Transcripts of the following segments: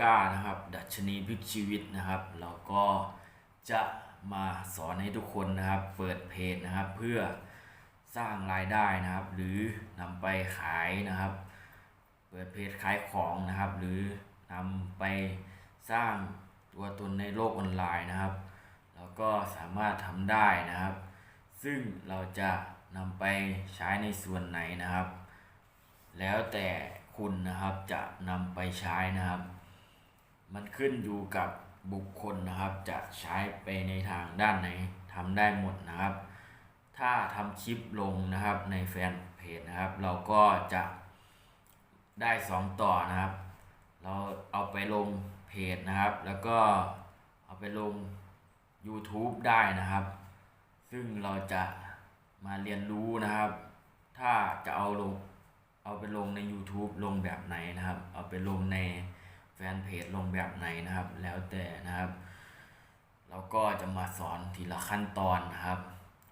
ก้านะครับ ดัชนีพลิกชีวิตนะครับ เราก็จะมาสอนให้ทุกคนนะครับ เปิดเพจนะครับ เพื่อสร้างรายได้นะครับ หรือนำไปขายนะครับ เปิดเพจขายของนะครับ หรือนำไปสร้างตัวตนในโลกออนไลน์นะครับ แล้วก็สามารถทำได้นะครับ ซึ่งเราจะนำไปใช้ในส่วนไหนนะครับ แล้วแต่คุณนะครับจะนำไปใช้นะครับ มันขึ้นอยู่กับบุคคลนะครับ จะใช้ไปในทางด้านไหนทำได้หมดนะครับ ถ้าทำคลิปลงนะครับในแฟนเพจนะครับ เราก็จะได้สองต่อนะครับ เราเอาไปลงเพจนะครับ แล้วก็เอาไปลง YouTube ได้นะครับ ซึ่งเราจะมาเรียนรู้นะครับ ถ้าจะเอาลงเอาไปลงใน YouTube ลงแบบไหนนะครับ เอาไปลงใน แฟนเพจลงแบบไหนนะครับ แล้วแต่นะครับ เราก็จะมาสอนทีละขั้นตอนนะครับ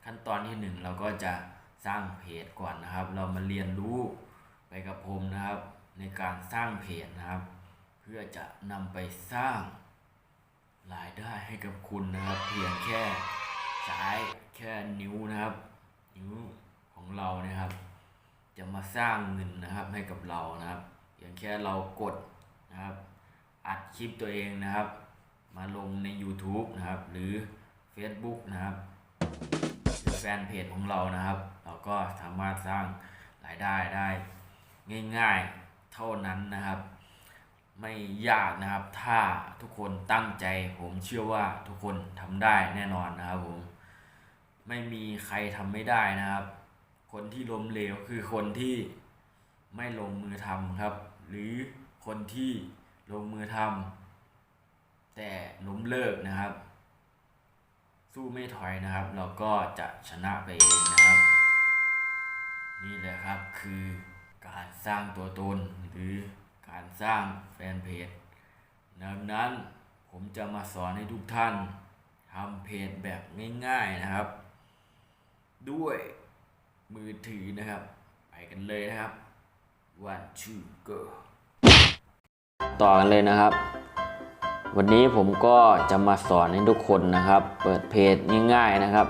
ขั้นตอนที่หนึ่งเราก็จะสร้างเพจก่อนนะครับ เรามาเรียนรู้ไปกับผมนะครับ ในการสร้างเพจนะครับ เพื่อจะนำไปสร้างรายได้ให้กับคุณนะครับ เพียงแค่ใช้แค่นิ้วนะครับ นิ้วของเรานะครับ จะมาสร้างเงินนะครับให้กับเรานะครับ อย่างแค่เรากดนะครับ อัดคลิปตัวเองนะครับ มาลงใน YouTube นะครับ หรือ Facebook นะครับหรือแฟนเพจของเรานะครับ เราก็สามารถสร้างรายได้ได้ ง่ายๆเท่านั้นนะครับ ไม่ยากนะครับ ถ้าทุกคนตั้งใจผมเชื่อว่าทุกคนทำได้แน่นอนนะครับผมไม่มีใครทำไม่ได้นะครับ คนที่ล้มเหลวคือคนที่ไม่ลงมือทำครับ หรือคนที่ ลงมือทำแต่ล้มเลิกนะครับ สู้ไม่ถอยนะครับ เราก็จะชนะไปเองนะครับ นี่แหละครับคือการสร้างตัวตนหรือการสร้างแฟนเพจดังนั้นผมจะมาสอนให้ทุกท่านทำเพจแบบง่ายๆนะครับ ด้วยมือถือนะครับ ไปกันเลยนะครับ one two go ต่อกันเลยนะครับ วันนี้ผมก็จะมาสอนให้ทุกคนนะครับ เปิดเพจง่าย ๆนะครับ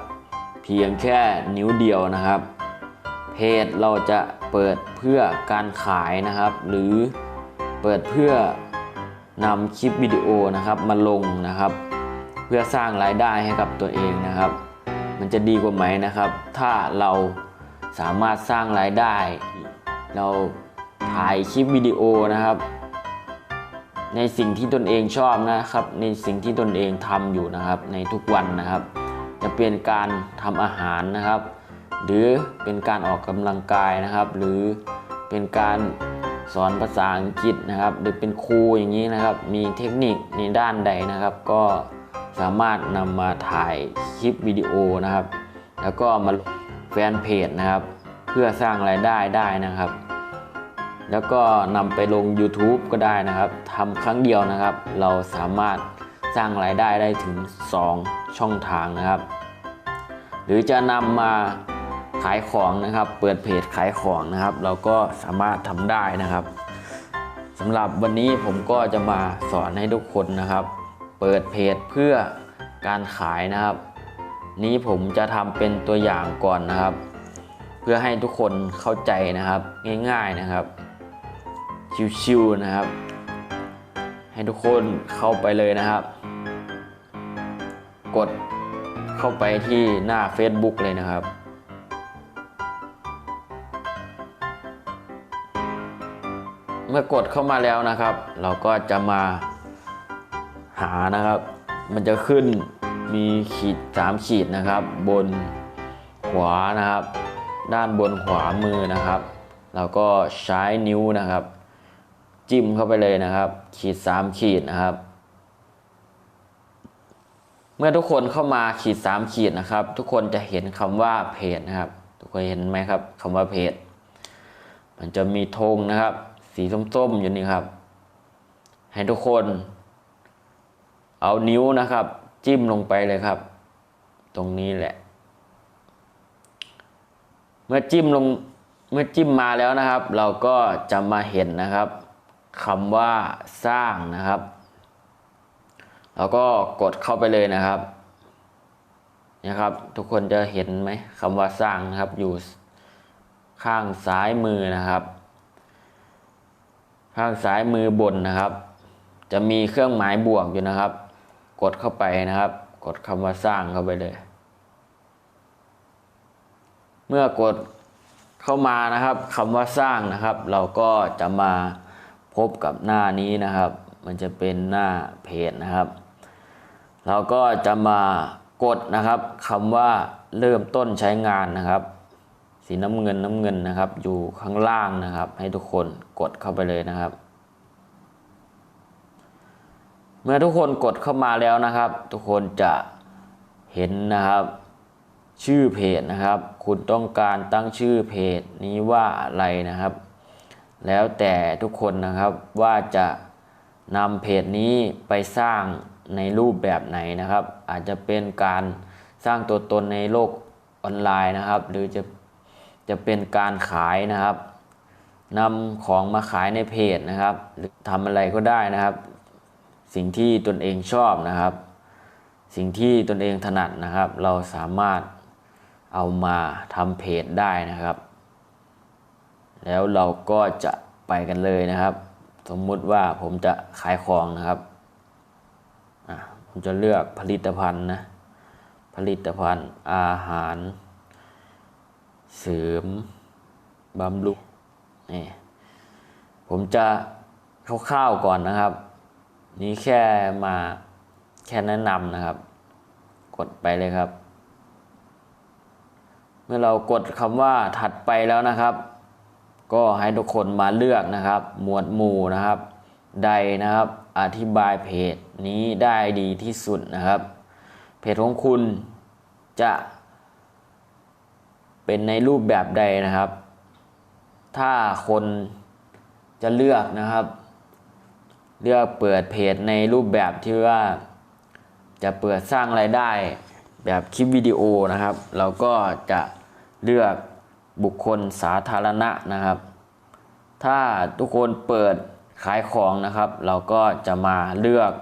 เพียงแค่นิ้วเดียวนะครับ เพจเราจะเปิดเพื่อการขายนะครับ หรือเปิดเพื่อนำคลิปวิดีโอนะครับมาลงนะครับ เพื่อสร้างรายได้ให้กับตัวเองนะครับ มันจะดีกว่าไหมนะครับ ถ้าเราสามารถสร้างรายได้ เราถ่ายคลิปวิดีโอนะครับ ในสิ่งที่ตนเองชอบนะครับ ในสิ่งที่ตนเองทำอยู่นะครับ ในทุกวันนะครับ จะเป็นการทำอาหารนะครับ หรือเป็นการออกกำลังกายนะครับ หรือเป็นการสอนภาษาอังกฤษนะครับ หรือเป็นครูอย่างนี้นะครับ มีเทคนิคในด้านใดนะครับ ก็สามารถนำมาถ่ายคลิปวิดีโอนะครับ แล้วก็มาแฟนเพจนะครับ เพื่อสร้างรายได้ได้นะครับ แล้วก็นำไปลง YouTube ก็ได้นะครับทำครั้งเดียวนะครับ เราสามารถสร้างรายได้ได้ถึง 2 ช่องทางนะครับ หรือจะนำมาขายของนะครับ เปิดเพจขายของนะครับ เราก็สามารถทำได้นะครับสำหรับวันนี้ผมก็จะมาสอนให้ทุกคนนะครับ เปิดเพจเพื่อการขายนะครับ นี้ผมจะทำเป็นตัวอย่างก่อนนะครับ เพื่อให้ทุกคนเข้าใจนะครับง่าย ๆนะครับ ชิวๆนะครับ ให้ทุกคนเข้าไปเลยนะครับ กดเข้าไปที่หน้า Facebook เลยนะครับ เมื่อกดเข้ามาแล้วนะครับ เราก็จะมาหานะครับ มันจะขึ้นมีขีดสามขีดนะครับ บนขวานะครับ ด้านบนขวามือนะครับ เราก็ใช้นิ้วนะครับ จิ้มเข้าไปเลยนะครับ ขีดสามขีดนะครับ เมื่อทุกคนเข้ามาขีดสามขีดนะครับ ทุกคนจะเห็นคำว่าเพจนะครับ ทุกคนเห็นไหมครับคำว่าเพจ มันจะมีธงนะครับ สีส้มๆอยู่นี่ครับ ให้ทุกคน เอานิ้วนะครับ จิ้มลงไปเลยครับ ตรงนี้แหละ เมื่อจิ้มลงเมื่อจิ้มมาแล้วนะครับ เราก็จะมาเห็นนะครับ คำว่าสร้างนะครับ แล้วก็กดเข้าไปเลยนะครับนะครับ ทุกคนจะเห็นไหมคำว่าสร้างนะครับอยู่ข้างซ้ายมือนะครับ ข้างซ้ายมือบนนะครับ จะมีเครื่องหมายบวกอยู่นะครับ กดเข้าไปนะครับ กดคำว่าสร้างเข้าไปเลย เมื่อกดเข้ามานะครับคำว่าสร้างนะครับ เราก็จะมา พบกับหน้านี้นะครับ มันจะเป็นหน้าเพจนะครับ เราก็จะมากดนะครับคำว่าเริ่มต้นใช้งานนะครับ สีน้ำเงินน้ำเงินนะครับ อยู่ข้างล่างนะครับ ให้ทุกคนกดเข้าไปเลยนะครับ เมื่อทุกคนกดเข้ามาแล้วนะครับ ทุกคนจะเห็นนะครับชื่อเพจนะครับ คุณต้องการตั้งชื่อเพจนี้ว่าอะไรนะครับ แล้วแต่ทุกคนนะครับว่าจะนำเพจนี้ไปสร้างในรูปแบบไหนนะครับ อาจจะเป็นการสร้างตัวตนในโลกออนไลน์นะครับ หรือจะจะเป็นการขายนะครับนำของมาขายในเพจนะครับ หรือทำอะไรก็ได้นะครับ สิ่งที่ตนเองชอบนะครับ สิ่งที่ตนเองถนัดนะครับ เราสามารถเอามาทำเพจได้นะครับ แล้วเราก็จะไปกันเลยนะครับ สมมุติว่าผมจะขายของนะครับผมจะเลือกผลิตภัณฑ์นะผลิตภัณฑ์อาหาร เสริมบำรุงนี่ผมจะคร่าวๆก่อนนะครับ นี่แค่มาแค่แนะนำนะครับ กดไปเลยครับ เมื่อเรากดคำว่าถัดไปแล้วนะครับ ก็ให้ทุกคนมาเลือกนะครับ หมวดหมู่นะครับ ใดนะครับอธิบายเพจนี้ได้ดีที่สุดนะครับ เพจของคุณจะเป็นในรูปแบบใดนะครับ ถ้าคนจะเลือกนะครับ เลือกเปิดเพจในรูปแบบที่ว่าจะเปิดสร้างรายได้แบบคลิปวิดีโอนะครับ เราก็จะเลือก บุคคลสาธารณะนะครับ ถ้าทุกคนเปิดขายของนะครับ เราก็จะมาเลือก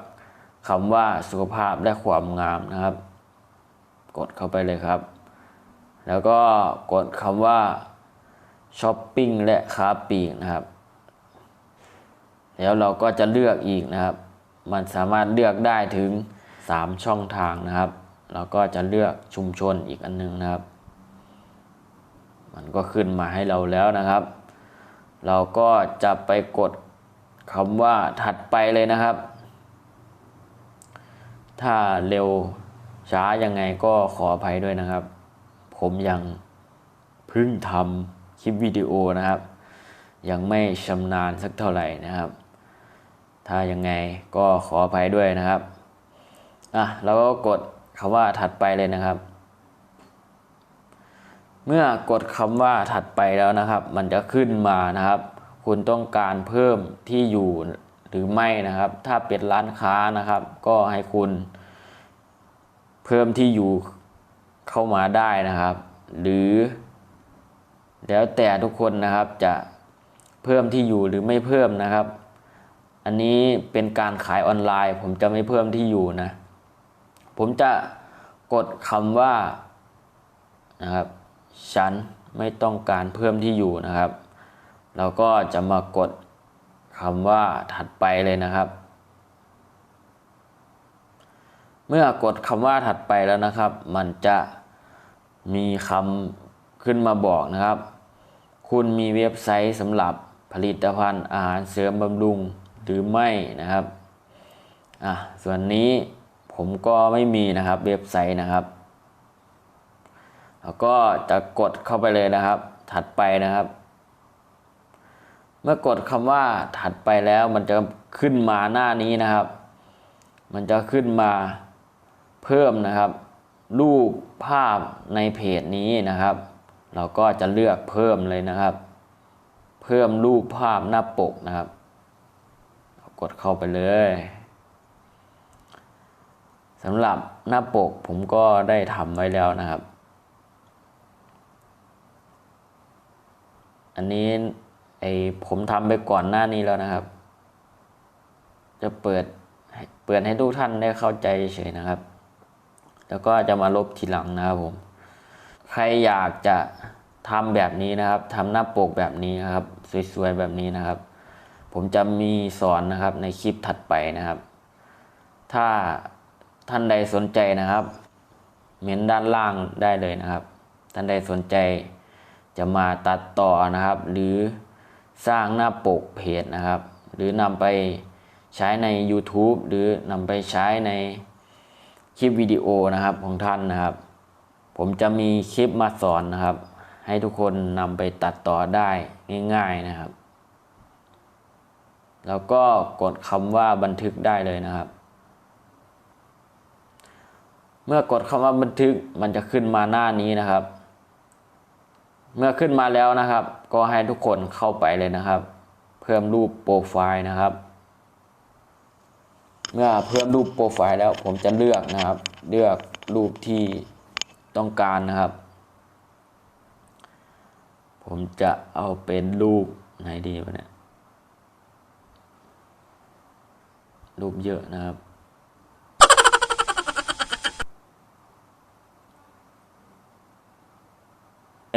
คำว่าสุขภาพและความงามนะครับ กดเข้าไปเลยครับ แล้วก็กดคำว่าช้อปปิ้งและค้าปลีกนะครับ แล้วเราก็จะเลือกอีกนะครับ มันสามารถเลือกได้ถึง 3 ช่องทางนะครับ เราก็จะเลือกชุมชนอีกอันหนึงนะครับ มันก็ขึ้นมาให้เราแล้วนะครับ เราก็จะไปกดคำว่าถัดไปเลยนะครับ ถ้าเร็วช้ายังไงก็ขออภัยด้วยนะครับ ผมยังเพิ่งทำคลิปวิดีโอนะครับ ยังไม่ชำนาญสักเท่าไหร่นะครับ ถ้ายังไงก็ขออภัยด้วยนะครับอะเราก็กดคำว่าถัดไปเลยนะครับ เมื่อกดคำว่าถัดไปแล้วนะครับ มันจะขึ้นมานะครับ คุณต้องการเพิ่มที่อยู่หรือไม่นะครับ ถ้าเป็นร้านค้านะครับ ก็ให้คุณ เพิ่มที่อยู่เข้ามาได้นะครับ หรือ แล้วแต่ทุกคนนะครับจะเพิ่มที่อยู่หรือไม่เพิ่มนะครับ อันนี้เป็นการขายออนไลน์ ผมจะไม่เพิ่มที่อยู่นะ ผมจะกดคำว่านะครับ ฉันไม่ต้องการเพิ่มที่อยู่นะครับ เราก็จะมากดคำว่าถัดไปเลยนะครับ เมื่อกดคำว่าถัดไปแล้วนะครับ มันจะมีคำขึ้นมาบอกนะครับ คุณมีเว็บไซต์สำหรับผลิตภัณฑ์อาหารเสริมบำรุงหรือไม่นะครับอะส่วนนี้ผมก็ไม่มีนะครับเว็บไซต์นะครับ แล้วก็จะกดเข้าไปเลยนะครับ ถัดไปนะครับ เมื่อกดคำว่าถัดไปแล้วมันจะขึ้นมาหน้านี้นะครับ มันจะขึ้นมาเพิ่มนะครับ รูปภาพในเพจนี้นะครับ เราก็จะเลือกเพิ่มเลยนะครับ เพิ่มรูปภาพหน้าปกนะครับ กดเข้าไปเลยสำหรับหน้าปกผมก็ได้ทำไว้แล้วนะครับ อันนี้ไอผมทำไปก่อนหน้านี้แล้วนะครับ จะเปิดเปิดให้ทุกท่านได้เข้าใจเฉยนะครับ แล้วก็จะมาลบทีหลังนะครับผม ใครอยากจะทำแบบนี้นะครับทำหน้าปกแบบนี้นะครับ สวยๆแบบนี้นะครับ ผมจะมีสอนนะครับในคลิปถัดไปนะครับ ถ้าท่านใดสนใจนะครับเม้นด้านล่างได้เลยนะครับ ท่านใดสนใจ จะมาตัดต่อนะครับ หรือสร้างหน้าปกเพจนะครับ หรือนำไปใช้ใน YouTube หรือนำไปใช้ในคลิปวิดีโอนะครับของท่านนะครับ ผมจะมีคลิปมาสอนนะครับ ให้ทุกคนนำไปตัดต่อได้ง่าย ๆนะครับ แล้วก็กดคำว่าบันทึกได้เลยนะครับ เมื่อกดคำว่าบันทึกมันจะขึ้นมาหน้านี้นะครับ เมื่อขึ้นมาแล้วนะครับ ก็ให้ทุกคนเข้าไปเลยนะครับ เพิ่มรูปโปรไฟล์นะครับ เมื่อเพิ่มรูปโปรไฟล์แล้วผมจะเลือกนะครับ เลือกรูปที่ต้องการนะครับ ผมจะเอาเป็นรูปไหนดีวะเนี่ยรูปเยอะนะครับ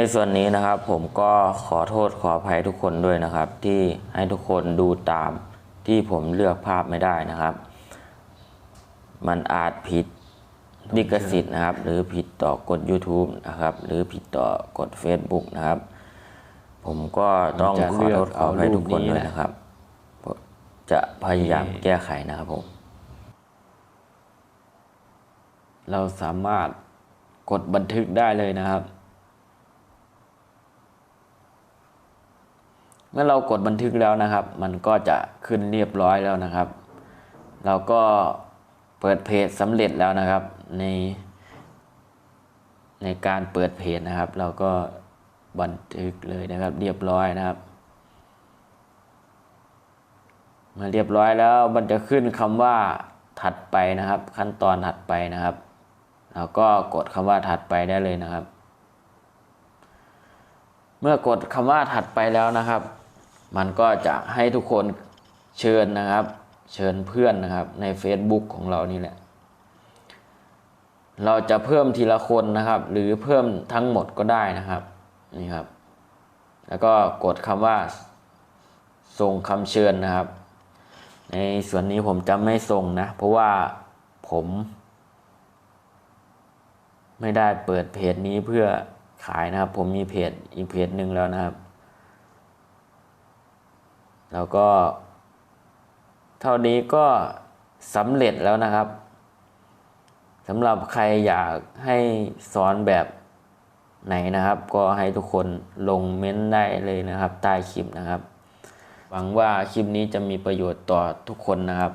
ในส่วนนี้นะครับผมก็ขอโทษขออภัยทุกคนด้วยนะครับ ที่ให้ทุกคนดูตามที่ผมเลือกภาพไม่ได้นะครับ มันอาจผิดลิขสิทธิ์นะครับ หรือผิดต่อกฎ YouTube นะครับ หรือผิดต่อกฎ Facebook นะครับ ผมก็ต้องขอโทษขออภัยทุกคนด้วยนะครับ จะพยายามแก้ไขนะครับผมเราสามารถกดบันทึกได้เลยนะครับ เมื่อเรากดบันทึกแล้วนะครับ มันก็จะขึ้นเรียบร้อยแล้วนะครับ เราก็เปิดเพจสำเร็จแล้วนะครับ ใน ในการเปิดเพจนะครับ เราก็บันทึกเลยนะครับ เรียบร้อยนะครับเมื่อเรียบร้อยแล้วมันจะขึ้นคำว่าถัดไปนะครับ ขั้นตอนถัดไปนะครับ เราก็กดคำว่าถัดไปได้เลยนะครับ เมื่อกดคำว่าถัดไปแล้วนะครับ มันก็จะให้ทุกคนเชิญนะครับ เชิญเพื่อนนะครับใน Facebook ของเรานี่แหละ เราจะเพิ่มทีละคนนะครับ หรือเพิ่มทั้งหมดก็ได้นะครับนี่ครับ แล้วก็กดคำว่า ส่งคำเชิญนะครับ ในส่วนนี้ผมจะไม่ส่งนะ เพราะว่าผม ไม่ได้เปิดเพจนี้เพื่อ ขายนะครับ ผมมีเพจอีกเพจหนึ่งแล้วนะครับ แล้วก็ เท่านี้ก็สำเร็จแล้วนะครับสำหรับใครอยากให้สอนแบบไหนนะครับ ก็ให้ทุกคนลงเม้นต์ได้เลยนะครับ ใต้คลิปนะครับ หวังว่าคลิปนี้จะมีประโยชน์ต่อทุกคนนะครับ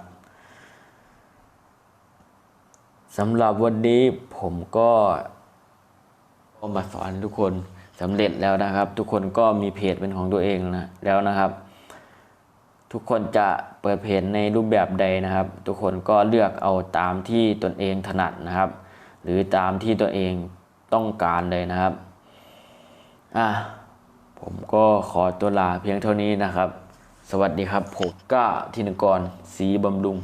สำหรับวันนี้ผมก็ ก็มาสอนทุกคนสำเร็จแล้วนะครับ ทุกคนก็มีเพจเป็นของตัวเองนะแล้วนะครับ ทุกคนจะเปิดเพจในรูปแบบใดนะครับ ทุกคนก็เลือกเอาตามที่ตนเองถนัดนะครับ หรือตามที่ตัวเองต้องการเลยนะครับอะผมก็ขอตัวลาเพียงเท่านี้นะครับ สวัสดีครับผมก้าธินกรศรีบำรุง